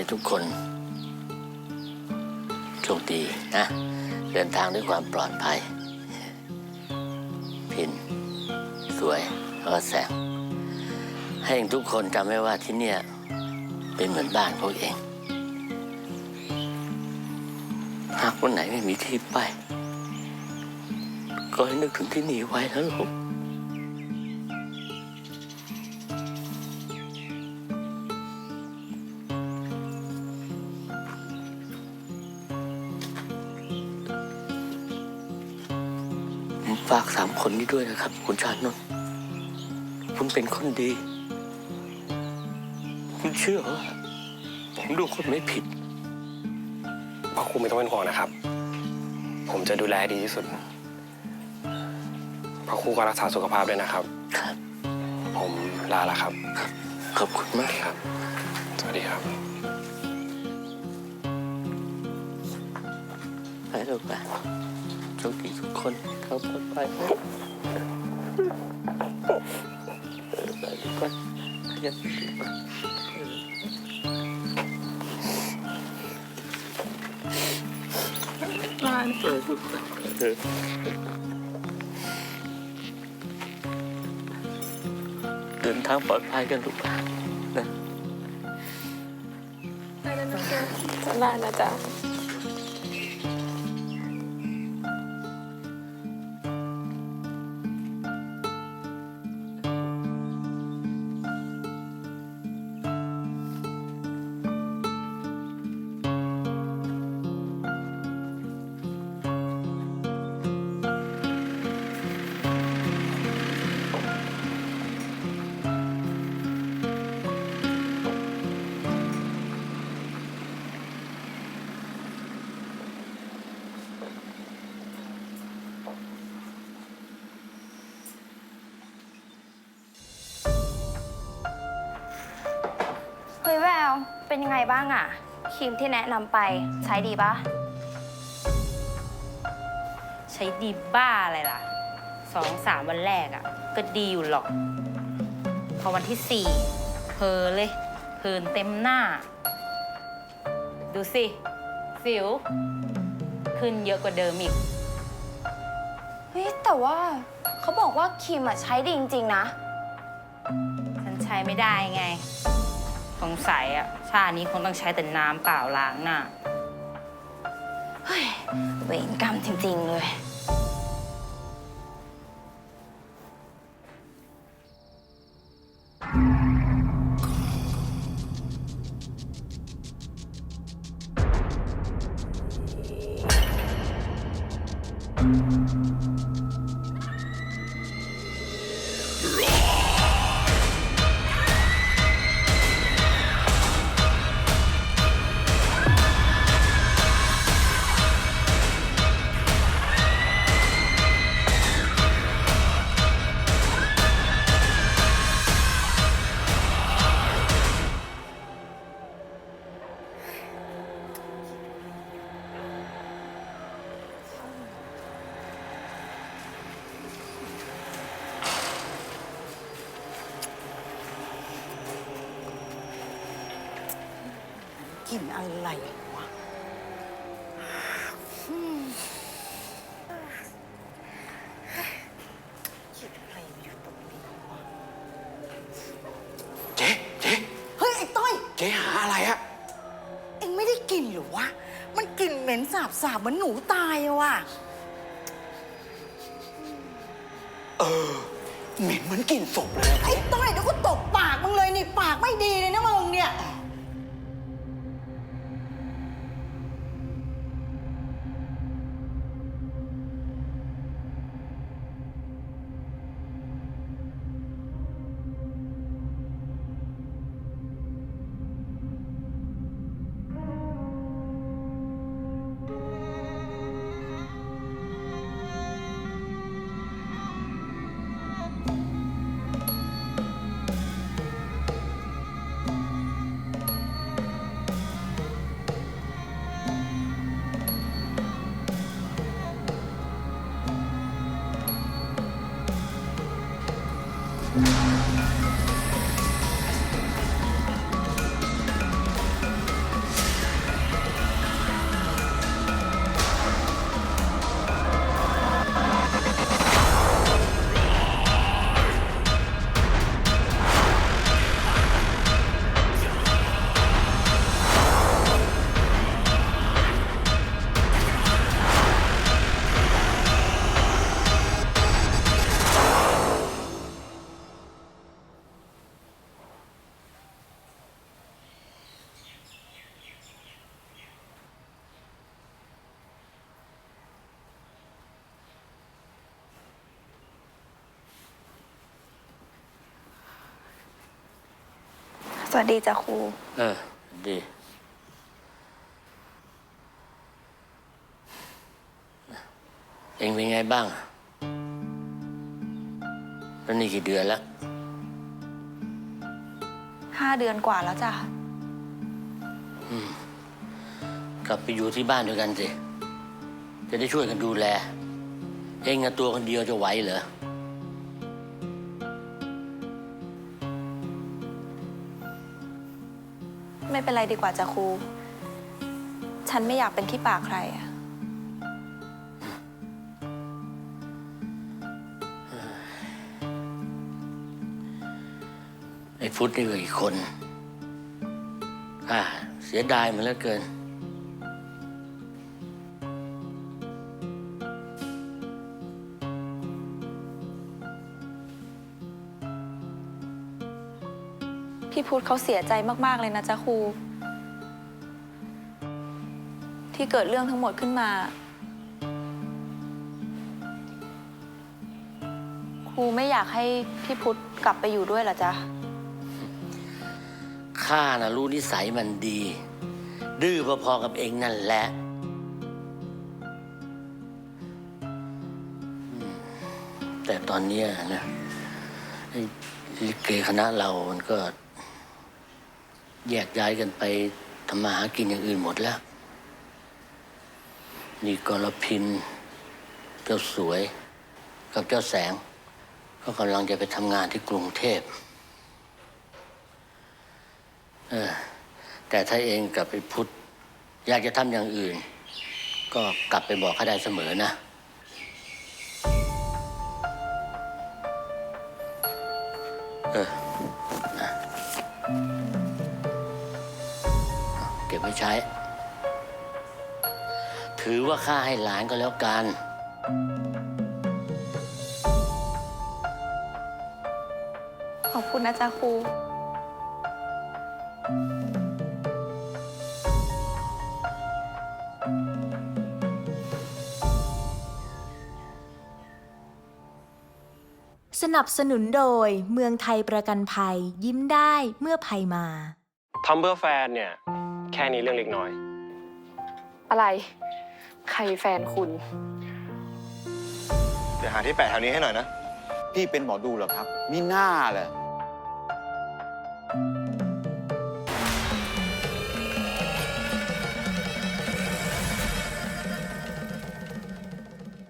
ให้ทุกคนโชคดีนะ เดินทางด้วยความปลอดภัย พิน สวยแล้วก็แสง ให้ทุกคนจำไว้ว่าที่เนี่ย เป็นเหมือนบ้านพวกเอง หากวันไหนไม่มีที่ไป ก็ให้นึกถึงที่นี่ไว้นะลูก ฝากสามคนนี้ด้วยนะครับ คุณชานนท์คุณเป็นคนดี คุณเชื่อว่าผมดูคนไม่ผิดพ่อครูไม่ต้องเป็นห่วงนะครับ ผมจะดูแลให้ดีที่สุดพ่อครูก็รักษาสุขภาพด้วยนะครับ ครับ ผมลาละครับ ขอบคุณมากครับ สวัสดีครับไปลูกไป โชคดีทุกคนเขาปลอดภัยนะเออไปลูกไปเรียนลูกไปเออเออลูกไปเออเดินทางปลอดภัยกันลูกคนะจะได้นะจ๊ะเฮ้ยแว วเป็นยังไงบ้างอะครีมที่แนะนำไปใช้ดีปะใช้ดีบ้าอะไรล่ะสองสามวันแรกอะ่ะ ก็ดีอยู่หรอก พอวันที่สี่เพอเลย เพลินเต็มหน้า ดูสิ สิว ขึ้นเยอะกว่าเดิมอีก เฮ้ยแต่ว่าเขาบอกว่าครีมอะใช้ดีจริง ๆ นะ ฉันใช้ไม่ได้ไง สงสัยอะชาตินี้คงต้องใช้แต่น้ำเปล่าล้างหน้าเฮ้ยเวรกรรมจริง ๆ เลย กลิ่นอะไรวะอืมกลิ่นอะไรอยู่ตรงนี้วะเจ๊เจ๊เฮ้ยไอ้ต้อย เจ๊หาอะไรอะเอ็งไม่ได้กลิ่นหรือวะ มันกลิ่นเหม็นสาบสาบๆเหมือนหนูตายอะว่ะ เหม็นเหมือนกลิ่นศพเลยอะไอ้ต้อยเดี๋ยวก็ตบปากมึงเลยนี่ปากไม่ดีเลยนะมึงเนี่ย สวัสดีจ้ะครู เออ ดี เองเป็นไงบ้าง แล้วนี่กี่เดือนแล้ว ห้าเดือนกว่าแล้วจ้ะ กลับไปอยู่ที่บ้านด้วยกันสิ จะได้ช่วยกันดูแล เองอะตัวคนเดียวจะไหวเหรอ ไม่เป็นไรดีกว่าจ้ะครู ฉันไม่อยากเป็นขี้ปากใครอะไอ้พุทธนี่ก็อีกคน อ่า เสียดายมันเหลือเกิน พี่พุทธเขาเสียใจมาก ๆ เลยนะจ๊ะครู ที่เกิดเรื่องทั้งหมดขึ้นมา ครูไม่อยากให้พี่พุทธกลับไปอยู่ด้วยเหรอจ๊ะ ข้านะรู้นิสัยมันดี ดื้อพอๆกับเองนั่นแหละ แต่ตอนเนี้ยนะไอ้ลิเกคณะเรามันก็ แยกย้ายกันไปทำมาหากินอย่างอื่นหมดแล้ว นี่กรพินเจ้าสวยกับเจ้าแสง ก็กำลังจะไปทำงานที่กรุงเทพเออแต่ถ้าเองกับไปพุทธอยากจะทำอย่างอื่น ก็กลับไปบอกเขาได้เสมอนะเออ ไว้ใช้ ถือว่าค่าให้หลานก็แล้วกัน ขอบคุณนะจ๊ะครู สนับสนุนโดยเมืองไทยประกันภัย ยิ้มได้เมื่อภัยมา ทำเพื่อแฟนเนี่ย แค่นี้เรื่องเล็กน้อย อะไร ใครแฟนคุณ เดี๋ยวหาที่แปะแถวนี้ให้หน่อยนะ พี่เป็นหมอดูเหรอครับ มีหน้าเลย